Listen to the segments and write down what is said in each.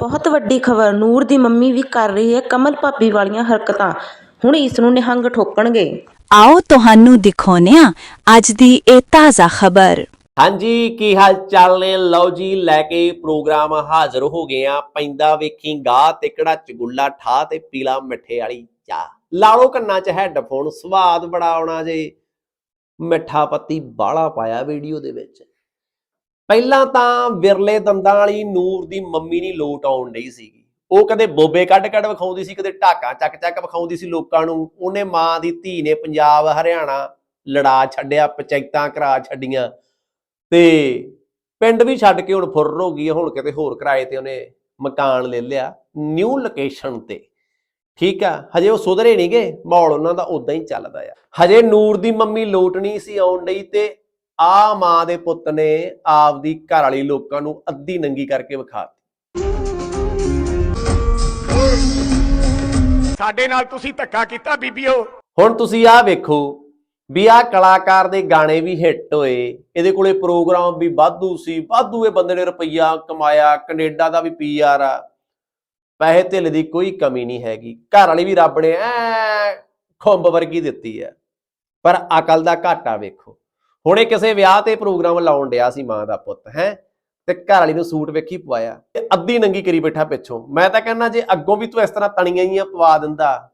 ਬਹੁਤ ਵੱਡੀ ਖਬਰ ਨੂਰ ਦੀ ਮੰਮੀ ਵੀ ਕਰ ਰਹੀ ਹੈ ਕਮਲ ਭਾਬੀ ਵਾਲੀਆਂ ਹਰਕਤਾਂ। ਹੁਣ ਇਸ ਨੂੰ ਨਿਹੰਗ ਠੋਕਣਗੇ। ਆਓ ਤੁਹਾਨੂੰ ਦਿਖਾਉਂਦੇ ਹਾਂ ਅੱਜ ਦੀ ਇਹ ਤਾਜ਼ਾ ਖਬਰ। ਹਾਂਜੀ ਕੀ ਹਾਲ ਚਾਲ ਨੇ? ਲਓ ਜੀ ਲੈ ਕੇ ਪ੍ਰੋਗਰਾਮ ਹਾਜ਼ਰ ਹੋ ਗਏ ਆ ਪੈਂਦਾ ਵੇਖੀ ਗਾ ਤੇ ਕੜਾ ਚਗੁੱਲਾ ਠਾ ਤੇ ਪੀਲਾ ਮਿੱਠੇ ਵਾਲੀ ਚਾਹ। ਲਾ ਲਓ ਕੰਨਾਂ 'ਚ ਹੈੱਡਫੋਨ ਸਵਾਦ ਬੜਾ ਆਉਣਾ ਜੇ। ਮਿੱਠਾ ਪੱਤੀ ਬਾਲਾ ਪਾਇਆ ਵੀਡੀਓ ਦੇ ਵਿੱਚ। ਪਹਿਲਾਂ ਤਾਂ ਵਿਰਲੇ ਦੰਦਾਂ ਵਾਲੀ ਨੂਰ ਦੀ ਮੰਮੀ ਨਹੀਂ ਲੋਟ ਆਉਣ ਡਈ ਸੀਗੀ। ਉਹ ਕਦੇ ਬੋਬੇ ਕੱਢ ਕੱਢ ਵਿਖਾਉਂਦੀ ਸੀ, ਕਦੇ ਢਾਕਾਂ ਚੱਕ ਚੱਕ ਵਿਖਾਉਂਦੀ ਸੀ ਲੋਕਾਂ ਨੂੰ। ਉਹਨੇ ਮਾਂ ਦੀ ਧੀ ਨੇ ਪੰਜਾਬ, ਹਰਿਆਣਾ ਲੜਾ ਛੱਡਿਆ, ਪੰਚਾਇਤਾਂ ਕਰਾ ਛੱਡੀਆਂ। ਤੇ ਪਿੰਡ ਵੀ ਛੱਡ ਕੇ ਹੁਣ ਫੁਰਰ ਹੋ ਗਈ ਹੁਣ ਕਿਤੇ ਹੋਰ ਕਿਰਾਏ ਤੇ ਉਹਨੇ ਮਕਾਨ ਲੈ ਲਿਆ ਨਿਊ ਲੋਕੇਸ਼ਨ ਤੇ। ਠੀਕ ਆ, ਹਜੇ ਉਹ ਸੁਧਰੇ ਨਹੀਂਗੇ ਮਾਹੌਲ ਉਹਨਾਂ ਦਾ ਉਦਾਂ ਹੀ ਚੱਲਦਾ ਆ। ਹਜੇ ਨੂਰ ਦੀ ਮੰਮੀ ਲੋਟ ਨਹੀਂ ਸੀ ਆਉਣ ਡਈ ਤੇ ਆ ਮਾਂ ਦੇ ਪੁੱਤ ਨੇ ਆਪਦੀ ਘਰ ਵਾਲੀ ਲੋਕਾਂ ਨੂੰ ਅੱਧੀ ਨੰਗੀ ਕਰਕੇ ਵਿਖਾਤੀ ਸਾਡੇ ਨਾਲ ਤੁਸੀਂ ਧੱਕਾ ਕੀਤਾ ਬੀਬੀਓ। ਹੁਣ ਤੁਸੀਂ ਆਹ ਵੇਖੋ ਵੀ ਆਹ ਕਲਾਕਾਰ ਦੇ ਗਾਣੇ ਵੀ ਹਿੱਟ ਹੋਏ। ਇਹਦੇ ਕੋਲੇ ਪ੍ਰੋਗਰਾਮ ਵੀ ਵਾਧੂ ਸੀ। ਵਾਧੂ ਇਹ ਬੰਦੇ ਨੇ ਰੁਪਈਆ ਕਮਾਇਆ ਕੈਨੇਡਾ ਦਾ ਵੀ ਪੀਆਰ ਆ। ਪੈਸੇ ਧੇਲੇ ਦੀ ਕੋਈ ਕਮੀ ਨਹੀਂ ਹੈਗੀ। ਘਰ ਵਾਲੀ ਵੀ ਰੱਬ ਨੇ ਐ ਖੁੰਬ ਵਰਗੀ ਦਿੱਤੀ ਹੈ। ਪਰ ਅਕਲ ਦਾ ਘਾਟਾ ਵੇਖੋ। ਹੁਣੇ ਕਿਸੇ ਵਿਆਹ ਤੇ ਪ੍ਰੋਗਰਾਮ ਲਾਉਣ ਡਿਆ ਸੀ ਮਾਂ ਦਾ ਪੁੱਤ, ਹੈ? ਤੇ ਘਰ ਵਾਲੀ ਨੂੰ ਸੂਟ ਵੇਖੀ ਪਵਾਇਆ। ਤੇ ਅੱਧੀ ਨੰਗੀ ਕਰੀ ਬੈਠਾ ਪਿੱਛੋਂ। ਮੈਂ ਤਾਂ ਕਹਿੰਦਾ, ਜੇ ਅੱਗੋਂ ਵੀ ਤੂੰ ਇਸ ਤਰ੍ਹਾਂ ਤਣੀਆਂ ਹੀ ਪਵਾ ਦਿੰਦਾ,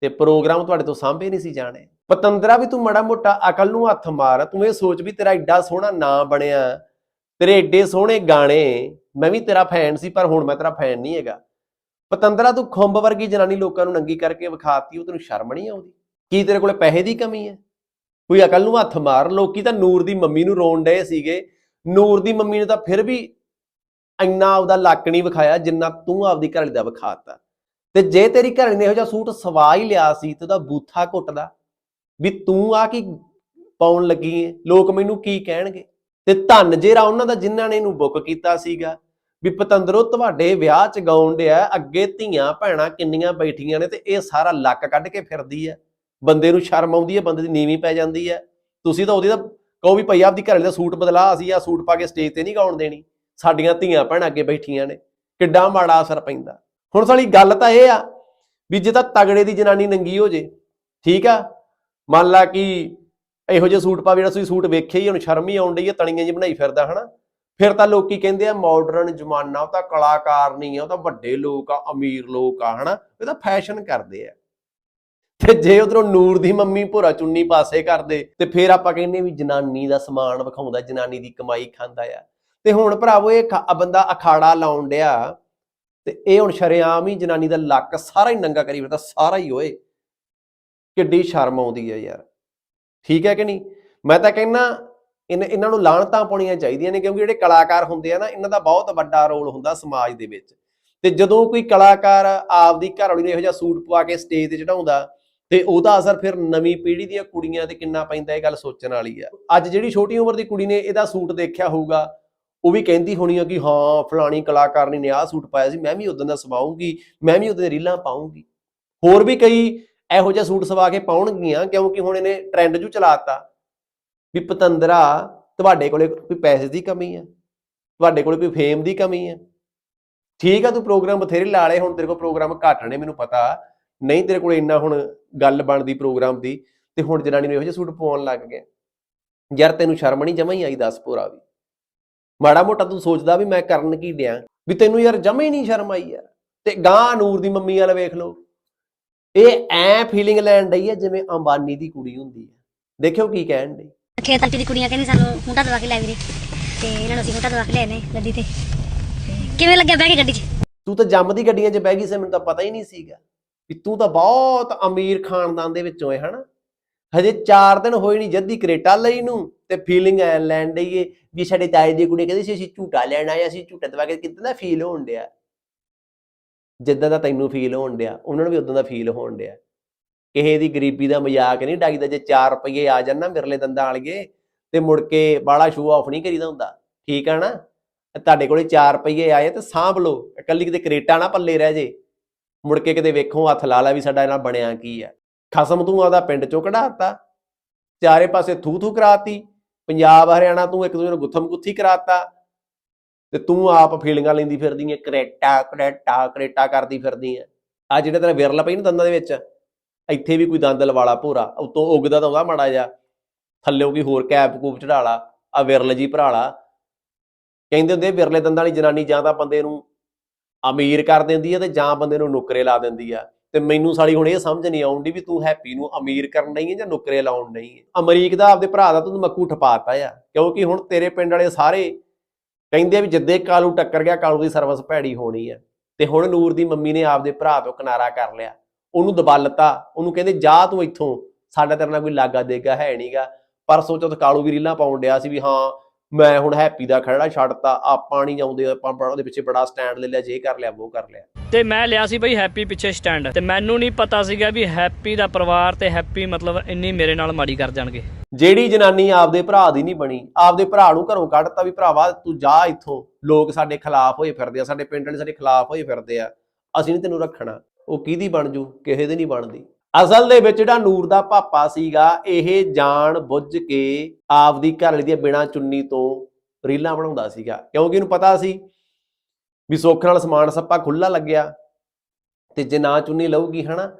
ਤੇ ਪ੍ਰੋਗਰਾਮ ਤੁਹਾਡੇ ਤੋਂ ਸਾਂਭੇ ਨਹੀਂ ਸੀ ਜਾਣੇ। ਪਤੰਦਰਾ, ਵੀ ਤੂੰ ਮੜਾ ਮੋਟਾ ਅਕਲ ਨੂੰ ਹੱਥ ਮਾਰ, ਤੂੰ ਇਹ ਸੋਚ ਵੀ ਤੇਰਾ ਐਡਾ ਸੋਹਣਾ ਨਾਂ ਬਣਿਆ, ਤੇਰੇ ਐਡੇ ਸੋਹਣੇ ਗਾਣੇ, ਮੈਂ ਵੀ ਤੇਰਾ ਫੈਨ ਸੀ, ਪਰ ਹੁਣ ਮੈਂ ਤੇਰਾ ਫੈਨ ਨਹੀਂ ਹੈਗਾ। ਪਤੰਦਰਾ, ਤੂੰ ਖੁੰਬ ਵਰਗੀ ਜਨਾਨੀ ਲੋਕਾਂ ਨੂੰ ਨੰਗੀ ਕਰਕੇ ਵਿਖਾਤੀ, ਉਹ ਤੈਨੂੰ ਸ਼ਰਮ ਨਹੀਂ ਆਉਂਦੀ? ਕੀ ਤੇਰੇ ਕੋਲੇ ਪੈਸੇ ਦੀ ਕਮੀ ਹੈ? ਕੋਈ ਅਕਲ ਨੂੰ ਹੱਥ ਮਾਰ, ਲੋਕੀ ਤਾਂ ਨੂਰ ਦੀ ਮੰਮੀ ਨੂੰ ਰੋਣ ਡਏ ਸੀਗੇ। ਨੂਰ ਦੀ ਮੰਮੀ ਨੇ ਤਾਂ ਫਿਰ ਵੀ ਇੰਨਾ ਆਪਦਾ ਲੱਕ ਨਹੀਂ ਵਿਖਾਇਆ ਜਿੰਨਾ ਤੂੰ ਆਪਦੀ ਘਰਵਾਲੀ ਦਾ ਵਿਖਾਤਾ। ਤੇ ਜੇ ਤੇਰੀ ਘਰਵਾਲੀ ਨੇ ਇਹੋ ਜਿਹਾ ਸੂਟ ਸਵਾ ਹੀ ਲਿਆ ਸੀ ਤੇ ਉਹਦਾ ਬੂਥਾ ਘੁੱਟਦਾ, ਵੀ ਤੂੰ ਆ ਕੀ ਪਾਉਣ ਲੱਗੀ ਏ? ਲੋਕ ਮੈਨੂੰ ਕੀ ਕਹਿਣਗੇ? ਤੇ ਧੰਨ ਜਿਹੜਾ ਉਹਨਾਂ ਦਾ ਜਿਨ੍ਹਾਂ ਨੇ ਇਹਨੂੰ ਬੁੱਕ ਕੀਤਾ ਸੀਗਾ, ਵੀ ਪਤੰਦਰੋ ਤੁਹਾਡੇ ਵਿਆਹ ਚ ਗਾਉਣ ਡਿਆ, ਅੱਗੇ ਧੀਆਂ ਭੈਣਾਂ ਕਿੰਨੀਆਂ ਬੈਠੀਆਂ ਨੇ ਤੇ ਇਹ ਸਾਰਾ ਲੱਕ ਕੱਢ ਕੇ ਫਿਰਦੀ ਹੈ ਬੰਦੇ ਨੂੰ ਸ਼ਰਮ ਆਉਂਦੀ ਹੈ, ਬੰਦੇ ਦੀ ਨੀਵੀਂ ਪੈ ਜਾਂਦੀ ਹੈ। ਤੁਸੀਂ ਤਾਂ ਉਹਦੀ ਤਾਂ ਕਹੋ ਵੀ ਭਈ ਆਪਦੀ ਘਰ ਦਾ ਸੂਟ ਬਦਲਾ, ਅਸੀਂ ਆ ਸੂਟ ਪਾ ਕੇ ਸਟੇਜ ਤੇ ਨਹੀਂ ਗਾਉਣ ਦੇਣੀ। ਸਾਡੀਆਂ ਧੀਆਂ ਭੈਣਾਂ ਅੱਗੇ ਬੈਠੀਆਂ ਨੇ, ਕਿੱਡਾ ਮਾੜਾ ਅਸਰ ਪੈਂਦਾ। ਹੁਣ ਸਾਲੀ ਗੱਲ ਤਾਂ ਇਹ ਆ ਵੀ ਜੇ ਤਾਂ ਤਗੜੇ ਦੀ ਜਨਾਨੀ ਨੰਗੀ ਹੋ ਜੇ, ਠੀਕ ਆ? ਮੰਨ ਲਾ ਕਿ ਇਹੋ ਜਿਹੇ ਸੂਟ ਪਾ ਜਿਹੜਾ ਤੁਸੀਂ ਸੂਟ ਵੇਖਿਆ ਹੀ ਹੁਣ ਸ਼ਰਮ ਹੀ ਆਉਣ ਡਈ ਹੈ ਤਣੀਆਂ ਜੀ ਬਣਾਈ ਫਿਰਦਾ, ਹਨਾ? ਫਿਰ ਤਾਂ ਲੋਕੀ ਕਹਿੰਦੇ ਆ ਮਾਡਰਨ ਜ਼ਮਾਨਾ, ਉਹ ਤਾਂ ਕਲਾਕਾਰ ਨਹੀਂ ਆ, ਉਹ ਤਾਂ ਵੱਡੇ ਲੋਕ ਆ, ਅਮੀਰ ਲੋਕ ਆ, ਹਨਾ? ਇਹ ਤਾਂ ਫੈਸ਼ਨ ਕਰਦੇ ਆ। ਤੇ ਜੇ ਉਧਰੋਂ ਨੂਰ ਦੀ ਮੰਮੀ ਭੋਰਾ ਚੁੰਨੀ ਪਾਸੇ ਕਰਦੇ, ਤੇ ਫਿਰ ਆਪਾਂ ਕਹਿੰਦੇ ਵੀ ਜਨਾਨੀ ਦਾ ਸਮਾਨ ਵਿਖਾਉਂਦਾ, ਜਨਾਨੀ ਦੀ ਕਮਾਈ ਖਾਂਦਾ ਆ। ਤੇ ਹੁਣ ਭਰਾਵੋ, ਇਹ ਖ- ਬੰਦਾ ਅਖਾੜਾ ਲਾਉਣ ਡਿਆ, ਤੇ ਇਹ ਹੁਣ ਸ਼ਰੇਆਮ ਹੀ ਜਨਾਨੀ ਦਾ ਲੱਕ ਸਾਰਾ ਹੀ ਨੰਗਾ ਕਰੀ ਫਿਰਦਾ, ਸਾਰਾ ਹੀ ਓਏ। ਕਿੱਡੀ ਸ਼ਰਮ ਆਉਂਦੀ ਹੈ ਯਾਰ। ਠੀਕ ਹੈ ਕਿ ਨਹੀਂ? ਮੈਂ ਤਾਂ ਕਹਿੰਨਾ ਇਹਨਾਂ ਇਹਨਾਂ ਨੂੰ ਲਾਹਣਤਾਂ ਪਾਉਣੀਆਂ ਚਾਹੀਦੀਆਂ ਨੇ, ਕਿਉਂਕਿ ਜਿਹੜੇ ਕਲਾਕਾਰ ਹੁੰਦੇ ਆ ਨਾ, ਇਹਨਾਂ ਦਾ ਬਹੁਤ ਵੱਡਾ ਰੋਲ ਹੁੰਦਾ ਸਮਾਜ ਦੇ ਵਿੱਚ। ਤੇ ਜਦੋਂ ਕੋਈ ਕਲਾਕਾਰ ਆਪਦੀ ਘਰਵਾਲੀ ਨੂੰ ਇਹੋ ਜਿਹਾ ਸੂਟ ਪਵਾ ਕੇ ਸਟੇਜ ਤੇ ਚੜਾਉਂਦਾ ਤੇ ਉਹਦਾ ਅਸਰ ਫਿਰ ਨਵੀਂ ਪੀੜ੍ਹੀ ਦੀਆਂ ਕੁੜੀਆਂ ਤੇ ਕਿੰਨਾ ਪੈਂਦਾ, ਇਹ ਗੱਲ ਸੋਚਣ ਵਾਲੀ ਆ। ਅੱਜ ਜਿਹੜੀ ਛੋਟੀ ਉਮਰ ਦੀ ਕੁੜੀ ਨੇ ਇਹਦਾ ਸੂਟ ਦੇਖਿਆ ਹੋਊਗਾ, ਉਹ ਵੀ ਕਹਿੰਦੀ ਹੋਣੀ ਆ ਕਿ ਹਾਂ, ਫਲਾਣੀ ਕਲਾਕਾਰਨੀ ਨੇ ਆਹ ਸੂਟ ਪਾਇਆ ਸੀ, ਮੈਂ ਵੀ ਉਦੋਂ ਦਾ ਸਵਾਉਂਗੀ, ਮੈਂ ਵੀ ਉਹਦੇ ਰੀਲਾਂ ਪਾਉਂਗੀ। ਹੋਰ ਵੀ ਕਈ ਇਹੋ ਜਿਹਾ ਸੂਟ ਸਵਾ ਕੇ ਪਾਉਣਗੀਆਂ, ਕਿਉਂਕਿ ਹੁਣ ਇਹਨੇ ਟ੍ਰੈਂਡ ਜੂ ਚਲਾਤਾ ਵੀ ਪਤੰਦਰਾ ਤੁਹਾਡੇ ਕੋਲੇ ਕੋਈ ਪੈਸੇ ਦੀ ਕਮੀ ਹੈ ਤੁਹਾਡੇ ਕੋਲੇ ਕੋਈ ਫੇਮ ਦੀ ਕਮੀ ਹੈ ਠੀਕ ਆ, ਤੂੰ ਪ੍ਰੋਗਰਾਮ ਬਥੇਰੇ ਲਾ ਲਏ, ਹੁਣ ਤੇਰੇ ਕੋਲ ਪ੍ਰੋਗਰਾਮ ਘੱਟ ਨੇ, ਮੈਨੂੰ ਪਤਾ। ਨਹੀਂ ਤੇਰੇ ਕੋਲ ਇੰਨਾ ਹੁਣ ਗੱਲ ਬਣਦੀ ਪ੍ਰੋਗਰਾਮ ਦੀ ਤੇ ਹੁਣ ਜਨਾਨੀ ਨੂੰ ਇਹੋ ਜਿਹੇ ਸੂਟ ਪਵਾਉਣ ਲੱਗ ਗਿਆ ਯਾਰ ਤੈਨੂੰ ਸ਼ਰਮ ਨਹੀਂ ਜਮਾ ਹੀ ਆਈ ਦੱਸ ਪੂਰਾ ਵੀ? ਮਾੜਾ ਮੋਟਾ ਤੂੰ ਸੋਚਦਾ ਵੀ ਮੈਂ ਕਰਨ ਕੀ ਡਿਆ ਵੀ ਤੈਨੂੰ ਯਾਰ ਜਮਾ ਹੀ ਨਹੀਂ ਸ਼ਰਮ ਆਈ ਯਾਰ। ਤੇ ਗਾਂ ਨੂਰ ਦੀ ਮੰਮੀ ਵਾਲਾ ਵੇਖ ਲਓ। ਇਹ ਐ ਫੀਲਿੰਗ ਲੈਣ ਡਈ ਹੈ ਜਿਵੇਂ ਅੰਬਾਨੀ ਦੀ ਕੁੜੀ ਹੁੰਦੀ ਹੈ ਦੇਖਿਓ ਕੀ ਕਹਿਣ ਡਈ। ਖੇਤ ਆਂਟੀ ਦੀ ਕੁੜੀਆਂ ਕਹਿੰਦੀ ਸਾਨੂੰ ਹੁੰਟਾ ਦਵਾ ਕੇ ਲੈ ਵੀਰੇ। ਤੇ ਇਹਨਾਂ ਨੂੰ ਅਸੀਂ ਹੁੰਟਾ ਦਵਾ ਕੇ ਲੈ ਨੇ ਗੱਡੀ ਤੇ। ਕਿਵੇਂ ਲੱਗਿਆ ਬਹਿ ਕੇ ਗੱਡੀ 'ਚ? ਤੂੰ ਤਾਂ ਜੰਮਦੀ ਗੱਡੀਆਂ 'ਚ ਬਹਿ ਗਈ ਸੀ ਮੈਨੂੰ ਤਾਂ ਪਤਾ ਹੀ ਨਹੀਂ ਸੀਗਾ। ਵੀ ਤੂੰ ਤਾਂ ਬਹੁਤ ਅਮੀਰ ਖਾਨਦਾਨ ਦੇ ਵਿੱਚੋਂ ਹੈ ਹਨਾ? ਹਜੇ 4 ਦਿਨ ਹੋਏ ਨਹੀਂ ਜੱਦੀ ਕਰੇਟਾ ਲਈ ਨੂੰ, ਤੇ ਫੀਲਿੰਗ ਐ ਲੈਣ ਡਈਏ ਵੀ ਸਾਡੇ ਤਾਏ ਦੀ ਕੁੜੀ ਕਹਿੰਦੀ ਸੀ, ਅਸੀਂ ਝੂਟਾ ਲੈਣ ਆਏ ਅਸੀਂ ਝੂਟਾ ਦਵਾ ਕੇ ਕਿਦਾਂ ਦਾ ਫੀਲ ਹੋਣ ਡਿਆ? ਜਿੱਦਾਂ ਦਾ ਤੈਨੂੰ ਫੀਲ ਹੋਣ ਡਿਆ, ਉਹਨਾਂ ਨੂੰ ਵੀ ਉਦਾਂ ਦਾ ਫੀਲ ਹੋਣ ਡਿਆ। ਕਿਸੇ ਦੀ ਗਰੀਬੀ ਦਾ ਮਜ਼ਾਕ ਨਹੀਂ ਡਾਈਦਾ ਜੇ 4 ਰੁਪਏ ਆ ਜਾਣ ਨਾ ਮਿਰਲੇ ਦੰਦਾਂ ਵਾਲੀਏ, ਤੇ ਮੁੜ ਕੇ ਬਾਲਾ ਸ਼ੂ ਆਫ ਨਹੀਂ ਕਰੀਦਾ ਹੁੰਦਾ। ਠੀਕ ਆ ਨਾ? ਤੁਹਾਡੇ ਕੋਲੇ 4 ਰੁਪਏ ਆਏ ਤੇ ਸਾਂਭ ਲਓ, ਇਕੱਲੀ ਕਿਤੇ ਕਰੇਟਾ ਨਾ ਪੱਲੇ ਰਹਿ ਜੇ। ਮੁੜ ਕੇ ਕਿਤੇ ਵੇਖੋ, ਹੱਥ ਲਾ ਲਾ ਵੀ ਸਾਡਾ ਇਹਨਾਂ ਬਣਿਆ ਕੀ ਆ। ਖਸਮ ਤੂੰ ਆਦਾ ਪਿੰਡ ਚੋਂ ਕਢਾਤਾ ਚਾਰੇ ਪਾਸੇ ਥੂ ਥੂ ਕਰਾਤੀ। ਪੰਜਾਬ, ਹਰਿਆਣਾ ਤੂੰ ਇੱਕ ਦੂਜੇ ਨੂੰ ਗੁੱਥਮ ਗੁੱਥੀ ਕਰਾਤਾ। ਤੇ ਤੂੰ ਆਪ ਫੀਲਿੰਗਾਂ ਲੈਂਦੀ ਫਿਰਦੀ ਐ ਕਰੇਟਾ ਕਰੇਟਾ ਕਰੇਟਾ ਕਰਦੀ ਫਿਰਦੀ ਐ ਆ ਜਿਹੜੇ ਤੇਰਾ ਵਿਰਲ ਪਈ ਨਾ ਦੰਦਾਂ ਦੇ ਵਿੱਚ, ਇੱਥੇ ਵੀ ਕੋਈ ਦੰਦ ਲਵਾਲਾ ਭੋਰਾ, ਉਤੋਂ ਉੱਗਦਾ ਤਾਂ ਉਹਦਾ ਮਾੜਾ ਜਾ ਥੱਲੇੋਂ ਕੋਈ ਹੋਰ ਕੈਪ ਕੂਪ ਚੜਾਲਾ ਆ ਵਿਰਲ ਜੀ ਭਰਾ ਲਾ ਕਹਿੰਦੇ ਹੁੰਦੇ ਵਿਰਲੇ ਦੰਦਾਂ ਵਾਲੀ ਜਨਾਨੀ ਜਾਂ ਤਾਂ ਬੰਦੇ ਨੂੰ ਅਮੀਰ ਕਰ ਦਿੰਦੀ ਆ ਤੇ ਜਾਂ ਬੰਦੇ ਨੂੰ ਨੁਕਰੇ ਲਾ ਦਿੰਦੀ ਆ। ਤੇ ਮੈਨੂੰ ਸਾਲੀ ਹੁਣ ਇਹ ਸਮਝ ਨਹੀਂ ਆਉਂਦੀ ਵੀ ਤੂੰ ਹੈਪੀ ਨੂੰ ਅਮੀਰ ਕਰਨ ਨਹੀਂ ਹੈ ਜਾਂ ਨੁਕਰੇ ਲਾਉਣ ਨਹੀਂ ਹੈ ਅਮਰੀਕ ਦਾ ਆਪਦੇ ਭਰਾ ਦਾ ਤੂੰ ਮੱਕੂ ਠਪਾਤਾ ਆ, ਕਿਉਂਕਿ ਹੁਣ ਤੇਰੇ ਪਿੰਡ ਵਾਲੇ ਸਾਰੇ ਕਹਿੰਦੇ ਆ ਵੀ ਜਿੱਦੇ ਕਾਲੂ ਟੱਕਰ ਗਿਆ, ਕਾਲੂ ਦੀ ਸਰਵਿਸ ਭੈੜੀ ਹੋਣੀ ਆ। ਤੇ ਹੁਣ ਨੂਰ ਦੀ ਮੰਮੀ ਨੇ ਆਪਦੇ ਭਰਾ ਤੋਂ ਕਿਨਾਰਾ ਕਰ ਲਿਆ। ਉਹਨੂੰ ਦਬਲਤਾ, ਉਹਨੂੰ ਕਹਿੰਦੇ ਜਾ ਤੂੰ ਇੱਥੋਂ, ਸਾਡਾ ਤੇਰੇ ਨਾਲ ਕੋਈ ਲਾਗਾ ਦੇਗਾ ਹੈ ਨਹੀਂਗਾ ਸੋਚੋ ਚੌਥ ਕਾਲੂ ਵੀ ਰੀਲਾਂ ਪਾਉਣ ਡਿਆ ਸੀ ਵੀ ਹਾਂ ਮੈਂ ਹੁਣ ਹੈਪੀ ਦਾ ਖੜਾ ਛੱਡਤਾ ਆਪਾਂ ਨਹੀਂ ਜਾਉਂਦੇ ਆਪਾਂ ਬੜਾ ਉਹਦੇ ਪਿੱਛੇ ਬੜਾ ਸਟੈਂਡ ਲੈ ਲਿਆ ਜੇ ਕਰ ਲਿਆ ਉਹ ਕਰ ਲਿਆ। ਤੇ ਮੈਂ ਲਿਆ ਸੀ ਬਈ ਹੈਪੀ ਪਿੱਛੇ ਸਟੈਂਡ ਤੇ ਮੈਨੂੰ ਨਹੀਂ ਪਤਾ ਸੀਗਾ ਵੀ ਹੈਪੀ ਦਾ ਪਰਿਵਾਰ ਤੇ ਹੈਪੀ ਮਤਲਬ ਇੰਨੀ ਮੇਰੇ ਨਾਲ ਮਾੜੀ ਕਰ ਜਾਣਗੇ। ਜਿਹੜੀ ਜਨਾਨੀ ਆਪਦੇ ਭਰਾ ਦੀ ਨਹੀਂ ਬਣੀ ਆਪਦੇ ਭਰਾ ਨੂੰ ਘਰੋਂ ਕੱਢਤਾ ਵੀ ਭਰਾਵਾ ਤੂੰ ਜਾ ਇੱਥੋਂ ਲੋਕ ਸਾਡੇ ਖਿਲਾਫ ਹੋਏ ਫਿਰਦੇ ਆ ਸਾਡੇ ਪਿੰਡ ਵਾਲੇ ਸਾਡੇ ਖਿਲਾਫ ਹੋਏ ਫਿਰਦੇ ਆ ਅਸੀਂ ਨਹੀਂ ਤੈਨੂੰ ਰੱਖਣਾ। ਉਹ ਕਿਹਦੀ ਬਣ ਜੂ? ਕਿਸੇ ਦੀ ਨਹੀਂ ਬਣਦੀ। ਅਸਲ ਦੇ ਵਿੱਚ ਜਿਹੜਾ ਨੂਰ ਦਾ ਪਾਪਾ ਸੀਗਾ, ਇਹ ਜਾਣ ਬੁੱਝ ਕੇ ਆਪਦੀ ਘਰ ਵਾਲੀ ਦੀਆਂ ਬਿਨਾਂ ਚੁੰਨੀ ਤੋਂ ਰੀਲਾਂ ਬਣਾਉਂਦਾ ਸੀਗਾ। ਕਿਉਂਕਿ ਇਹਨੂੰ ਪਤਾ ਸੀ ਵੀ ਸੁੱਖ ਨਾਲ ਸਮਾਨ ਸੱਪਾ ਖੁੱਲਾ ਲੱਗਿਆ ਤੇ ਜੇ ਨਾ ਚੁੰਨੀ ਲਊਗੀ, ਹਨਾ,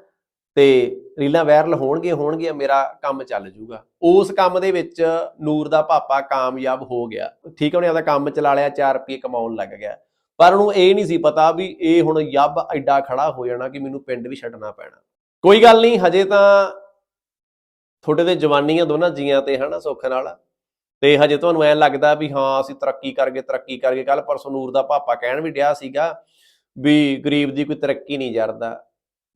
ਤੇ ਰੀਲਾਂ ਵਾਇਰਲ ਹੋਣਗੇ ਹੋਣਗੇ ਮੇਰਾ ਕੰਮ ਚੱਲ ਜੂਗਾ। ਉਸ ਕੰਮ ਦੇ ਵਿੱਚ ਨੂਰ ਦਾ ਪਾਪਾ ਕਾਮਯਾਬ ਹੋ ਗਿਆ। ਠੀਕ ਹੈ ਉਹਨੇ ਆਪਦਾ ਕੰਮ ਚਲਾ ਲਿਆ 4 ਰੁਪਏ ਕਮਾਉਣ ਲੱਗ ਗਿਆ। ਪਰ ਉਹਨੂੰ ਇਹ ਨਹੀਂ ਸੀ ਪਤਾ ਵੀ ਇਹ ਹੁਣ ਯੱਬ ਐਡਾ ਖੜਾ ਹੋ ਜਾਣਾ ਕਿ ਮੈਨੂੰ ਪਿੰਡ ਵੀ ਛੱਡਣਾ ਪੈਣਾ। ਕੋਈ ਗੱਲ ਨਹੀਂ, ਹਜੇ ਤਾਂ ਤੁਹਾਡੇ ਤੇ ਜਵਾਨੀਆਂ ਦੋਨਾਂ ਜੀਆਂ ਤੇ ਹਨਾ ਸੁੱਖ ਨਾਲ। ਤੇ ਹਜੇ ਤੁਹਾਨੂੰ ਐਂ ਲੱਗਦਾ ਵੀ ਹਾਂ, ਅਸੀਂ ਤਰੱਕੀ ਕਰਗੇ ਤਰੱਕੀ ਕਰਗੇ ਕੱਲ ਪਰਸੋਂ ਨੂਰ ਦਾ ਪਾਪਾ ਕਹਿਣ ਵੀ ਡਿਆ ਸੀਗਾ ਵੀ ਗਰੀਬ ਦੀ ਕੋਈ ਤਰੱਕੀ ਨਹੀਂ ਜਰਦਾ।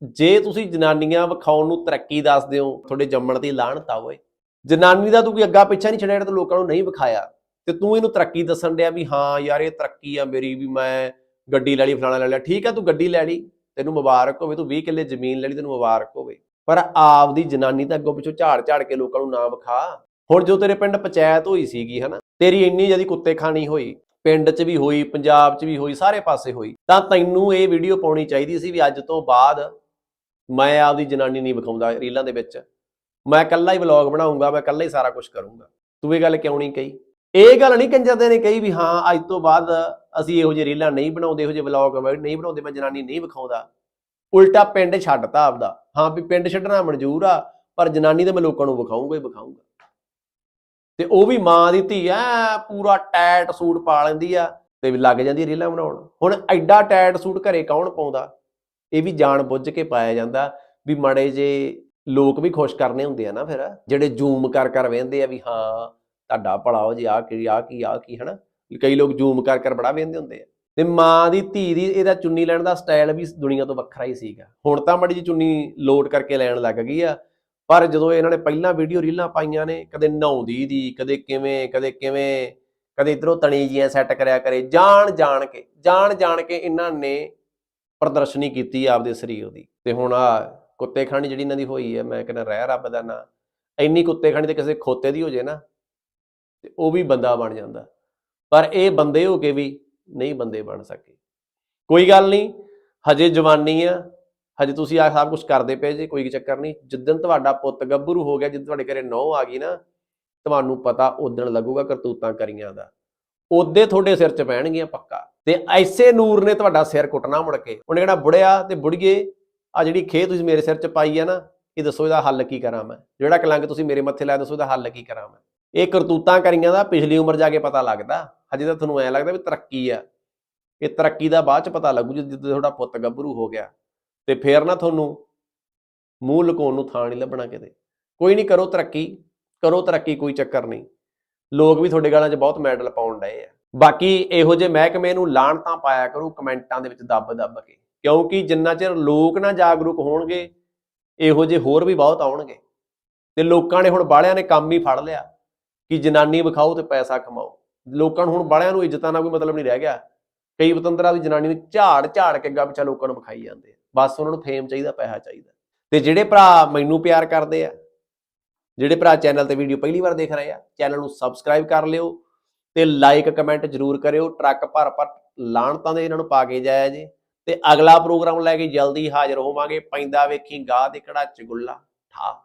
ਜੇ ਤੁਸੀਂ ਜਨਾਨੀਆਂ ਵਿਖਾਉਣ ਨੂੰ ਤਰੱਕੀ ਦੱਸਦੇ ਹੋ, ਤੁਹਾਡੇ ਜੰਮਣ ਦੀ ਲਾਹਣਤ ਆ ਓਏ ਜਨਾਨੀ ਦਾ ਤੂੰ ਕੋਈ ਅੱਗਾ ਪਿੱਛਾ ਨਹੀਂ ਛੱਡਿਆ ਜਿਹੜਾ ਲੋਕਾਂ ਨੂੰ ਨਹੀਂ ਵਿਖਾਇਆ। ਤੇ ਤੂੰ ਇਹਨੂੰ ਤਰੱਕੀ ਦੱਸਣ ਡਿਆ ਵੀ ਹਾਂ, ਯਾਰ ਇਹ ਤਰੱਕੀ ਆ ਮੇਰੀ, ਵੀ ਮੈਂ ਗੱਡੀ ਲੈ ਲਈ, ਫਲਾਣਾ ਲੈ ਲਿਆ। ਠੀਕ ਆ, ਤੂੰ ਗੱਡੀ ਲੈ ਲਈ। ਤੈਨੂੰ ਮੁਬਾਰਕ ਹੋਵੇ, ਤੂੰ 20 ਕਿੱਲੇ ਜ਼ਮੀਨ ਲੈ ਲਈ, ਤੈਨੂੰ ਮੁਬਾਰਕ ਹੋਵੇ। ਪਰ ਆਪਦੀ ਜਨਾਨੀ ਤਾਂ ਅੱਗੋਂ ਪਿੱਛੋਂ ਝਾੜ ਝਾੜ ਕੇ ਲੋਕਾਂ ਨੂੰ ਨਾ ਵਿਖਾ ਹੁਣ ਜੋ ਤੇਰੇ ਪਿੰਡ ਪੰਚਾਇਤ ਹੋਈ ਸੀਗੀ, ਹਨਾ, ਤੇਰੀ ਇੰਨੀ ਜਿਆਦੀ ਕੁੱਤੇ ਖਾਣੀ ਹੋਈ, ਪਿੰਡ 'ਚ ਵੀ ਹੋਈ, ਪੰਜਾਬ 'ਚ ਵੀ ਹੋਈ, ਸਾਰੇ ਪਾਸੇ ਹੋਈ, ਤਾਂ ਤੈਨੂੰ ਇਹ ਵੀਡੀਓ ਪਾਉਣੀ ਚਾਹੀਦੀ ਸੀ ਵੀ ਅੱਜ ਤੋਂ ਬਾਅਦ ਮੈਂ ਆਪਦੀ ਜਨਾਨੀ ਨਹੀਂ ਵਿਖਾਉਂਦਾ ਰੀਲਾਂ ਦੇ ਵਿੱਚ। ਮੈਂ ਇਕੱਲਾ ਹੀ ਵਲੌਗ ਬਣਾਉਂਗਾ, ਮੈਂ ਇਕੱਲਾ ਹੀ ਸਾਰਾ ਕੁਝ ਕਰੂੰਗਾ। ਤੂੰ ਇਹ ਗੱਲ ਕਿਉਂ ਨਹੀਂ ਕਹੀ? ਇਹ ਗੱਲ ਨਹੀਂ ਕੰਜਰਦੇ ਨੇ ਕਹੀ ਵੀ ਹਾਂ, ਅੱਜ ਤੋਂ ਬਾਅਦ ਅਸੀਂ ਇਹੋ ਜਿਹੇ ਰੀਲਾਂ ਨਹੀਂ ਬਣਾਉਂਦੇ, ਇਹੋ ਜਿਹੇ ਵਲੌਗ ਨਹੀਂ ਬਣਾਉਂਦੇ, ਮੈਂ ਜਨਾਨੀ ਨਹੀਂ ਵਿਖਾਉਂਦਾ। ਉਲਟਾ ਪਿੰਡ ਛੱਡਤਾ ਆਪਦਾ। ਹਾਂ ਵੀ ਪਿੰਡ ਛੱਡਣਾ ਮਨਜ਼ੂਰ ਆ, ਪਰ ਜਨਾਨੀ ਤਾਂ ਮੈਂ ਲੋਕਾਂ ਨੂੰ ਵਿਖਾਉਂਗਾ ਹੀ ਵਿਖਾਉਂਗਾ ਤੇ ਉਹ ਵੀ ਮਾਂ ਦੀ ਧੀ ਐ, ਪੂਰਾ ਟੈਟ ਸੂਟ ਪਾ ਲੈਂਦੀ ਆ ਤੇ ਵੀ ਲੱਗ ਜਾਂਦੀ ਰੀਲਾਂ ਬਣਾਉਣ। ਹੁਣ ਐਡਾ ਟੈਟ ਸੂਟ ਘਰੇ ਕੌਣ ਪਾਉਂਦਾ? ਇਹ ਵੀ ਜਾਣ ਬੁੱਝ ਕੇ ਪਾਇਆ ਜਾਂਦਾ ਵੀ ਮੜੇ ਜੇ ਲੋਕ ਵੀ ਖੁਸ਼ ਕਰਨੇ ਹੁੰਦੇ ਆ ਨਾ ਫਿਰ, ਜਿਹੜੇ ਜ਼ੂਮ ਕਰ ਕਰ ਵੇਂਦੇ ਆ ਵੀ ਹਾਂ ਤੁਹਾਡਾ ਭਲਾ ਹੋ ਜੀ ਆ ਕੀ ਆ ਕੀ ਆ ਕੀ, ਹਨਾ? ਕਈ ਲੋਕ ਜ਼ੂਮ ਕਰ ਕਰ ਬੜਾ ਵੇਂਦੇ ਹੁੰਦੇ ਆ। ਤੇ ਮਾਂ ਦੀ ਧੀ ਦੀ ਇਹਦਾ ਚੁੰਨੀ ਲੈਣ ਦਾ ਸਟਾਈਲ ਵੀ ਦੁਨੀਆ ਤੋਂ ਵੱਖਰਾ ਹੀ ਸੀਗਾ। ਹੁਣ ਤਾਂ ਮੜੀ ਜੀ ਚੁੰਨੀ ਲੋਡ ਕਰਕੇ ਲੈਣ ਲੱਗ ਗਈ ਆ, ਪਰ ਜਦੋਂ ਇਹਨਾਂ ਨੇ ਪਹਿਲਾਂ ਵੀਡੀਓ ਰੀਲਾਂ ਪਾਈਆਂ ਨੇ, ਕਦੇ ਨਹਾਉਂਦੀ ਦੀ, ਕਦੇ ਕਿਵੇਂ ਕਦੇ ਕਿਵੇਂ, ਕਦੇ ਇਧਰੋਂ ਤਣੀ ਜੀਆਂ ਸੈੱਟ ਕਰਿਆ ਕਰੇ, ਜਾਣ ਜਾਣ ਕੇ, ਜਾਣ ਜਾਣ ਕੇ ਇਹਨਾਂ ਨੇ ਪ੍ਰਦਰਸ਼ਨੀ ਕੀਤੀ ਆਪਦੇ ਸਰੀਰ ਦੀ। ਤੇ ਹੁਣ ਆ ਕੁੱਤੇ ਖਾਣੀ ਜਿਹੜੀ ਇਹਨਾਂ ਦੀ ਹੋਈ ਹੈ ਮੈਂ ਕਹਿੰਦਾ ਰਹਿ ਰੱਬ ਦਾ ਨਾਂ, ਇੰਨੀ ਕੁੱਤੇ ਖਾਣੀ ਤੇ ਕਿਸੇ ਖੋਤੇ ਦੀ ਹੋ ਜੇ ਨਾ ਤੇ ਉਹ ਵੀ ਬੰਦਾ ਬਣ ਜਾਂਦਾ। ਪਰ ਇਹ ਬੰਦੇ ਹੋ ਕੇ ਵੀ ਨਹੀਂ ਬੰਦੇ ਬਣ ਸਕੇ। ਕੋਈ ਗੱਲ ਨਹੀਂ, ਹਜੇ ਜਵਾਨੀ ਆ, ਹਜੇ ਤੁਸੀਂ ਆ ਸਭ ਕੁਝ ਕਰਦੇ ਪਏ ਜੇ, ਕੋਈ ਚੱਕਰ ਨਹੀਂ। ਜਿੱਦਣ ਤੁਹਾਡਾ ਪੁੱਤ ਗੱਭਰੂ ਹੋ ਗਿਆ, ਜਿੱਦਣ ਤੁਹਾਡੇ ਘਰੇ ਨੌ ਆ ਗਈ ਨਾ, ਤੁਹਾਨੂੰ ਪਤਾ ਉਦਣ ਲੱਗੂਗਾ ਕਰਤੂਤਾਂ ਕਰੀਆਂ ਦਾ। ਉਹਦੇ ਤੁਹਾਡੇ ਸਿਰ 'ਚ ਪੈਣਗੀਆਂ ਪੱਕਾ। ਤੇ ਐਸੇ ਨੂਰ ਨੇ ਤੁਹਾਡਾ ਸਿਰ ਕੁੱਟਣਾ ਮੁੜ ਕੇ। ਉਹਨੇ ਕਹਿਣਾ ਬੁੜਿਆ ਤੇ ਬੁੜੀਏ ਆ ਜਿਹੜੀ ਖੇ ਤੁਸੀਂ ਮੇਰੇ ਸਿਰ 'ਚ ਪਾਈ ਆ ਨਾ, ਇਹ ਦੱਸੋ ਇਹਦਾ ਹੱਲ ਕੀ ਕਰਾਂ ਮੈਂ? ਜਿਹੜਾ ਕਲੰਕ ਤੁਸੀਂ ਮੇਰੇ ਮੱਥੇ ਲਾਇਆ, ਦੱਸੋ ਇਹਦਾ ਹੱਲ ਕੀ ਕਰਾਂ ਮੈਂ? ਇਹ ਕਰਤੂਤਾਂ ਕਰੀਆਂ ਦਾ ਪਿਛਲੀ ਉਮਰ ਜਾ ਕੇ ਪਤਾ ਲੱਗਦਾ। ਹਜੇ ਤਾਂ ਤੁਹਾਨੂੰ ਐ ਲੱਗਦਾ ਵੀ ਤਰੱਕੀ ਆ। ਇਹ ਤਰੱਕੀ ਦਾ ਬਾਅਦ ਚ ਪਤਾ ਲੱਗੂ ਜਦੋਂ ਤੁਹਾਡਾ ਪੁੱਤ ਗੱਭਰੂ ਹੋ ਗਿਆ। ਤੇ ਫੇਰ ਨਾ ਤੁਹਾਨੂੰ ਮੂੰਹ ਲੁਕਾਉਣ ਨੂੰ ਥਾਂ ਨਹੀਂ ਲੱਭਣਾ ਕਿਤੇ। ਕੋਈ ਨਹੀਂ, ਕਰੋ ਤਰੱਕੀ। ਕਰੋ ਤਰੱਕੀ, ਕੋਈ ਚੱਕਰ ਨਹੀਂ। ਲੋਕ ਵੀ ਤੁਹਾਡੇ ਗਾਲਾਂ 'ਚ ਬਹੁਤ ਮੈਡਲ ਪਾਉਣ ਡਏ ਆ। ਬਾਕੀ ਇਹੋ ਜਿਹੇ ਮਹਿਕਮੇ ਨੂੰ ਲਾਣ ਤਾਂ ਪਾਇਆ ਕਰੋ, ਕਮੈਂਟਾਂ ਦੇ ਵਿੱਚ ਦੱਬ ਦੱਬ ਕੇ। ਕਿਉਂਕਿ ਜਿੰਨਾ ਚਿਰ ਲੋਕ ਨਾ ਜਾਗਰੂਕ ਹੋਣਗੇ, ਇਹੋ ਜਿਹੇ ਹੋਰ ਵੀ ਬਹੁਤ ਆਉਣਗੇ। ਤੇ ਲੋਕਾਂ ਨੇ ਹੁਣ ਬਾਲਿਆਂ ਨੇ ਕੰਮ ਹੀ ਫੜ ਲਿਆ। ਕਿ ਜਨਾਨੀ ਵਿਖਾਓ ਤੇ ਪੈਸਾ ਕਮਾਓ। ਲੋਕਾਂ ਨੂੰ ਹੁਣ ਬਾਲਿਆਂ ਨੂੰ ਇੱਜ਼ਤਾਂ ਦਾ ਕੋਈ ਮਤਲਬ ਨਹੀਂ ਰਹਿ ਗਿਆ। ਕਈ ਵਤੰਦਰਾਂ ਦੀ ਜਨਾਨੀ ਨੂੰ ਝਾੜ ਝਾੜ ਕੇ ਅੱਗਾ ਪਿੱਛਾ ਲੋਕਾਂ ਨੂੰ ਵਿਖਾਈ ਜਾਂਦੇ ਆ। ਬਸ ਉਹਨਾਂ ਨੂੰ ਫੇਮ ਚਾਹੀਦਾ, ਪੈਸਾ ਚਾਹੀਦਾ। ਤੇ ਜਿਹੜੇ ਭਰਾ ਮੈਨੂੰ ਪਿਆਰ ਕਰਦੇ ਆ, ਜਿਹੜੇ ਭਰਾ ਚੈਨਲ ਤੇ ਵੀਡੀਓ ਪਹਿਲੀ ਵਾਰ ਦੇਖ ਰਹੇ ਆ, ਚੈਨਲ ਨੂੰ ਸਬਸਕ੍ਰਾਈਬ ਕਰ ਲਿਓ ਤੇ ਲਾਈਕ ਕਮੈਂਟ ਜਰੂਰ ਕਰਿਓ। ਟਰੱਕ ਭਰ ਭਰ ਲਾਣਤਾਂ ਦੇ ਇਹਨਾਂ ਨੂੰ ਪਾ ਕੇ ਜਾਇਆ ਜੇ। ਤੇ ਅਗਲਾ ਪ੍ਰੋਗਰਾਮ ਲੈ ਕੇ ਜਲਦੀ ਹਾਜ਼ਰ ਹੋਵਾਂਗੇ। ਪੈਂਦਾ ਵੇਖੀ ਗਾਹ ਦੇ ਕੜਾ ਚਗੁੱਲਾ ਗੁੱਲਾ ਠਾ।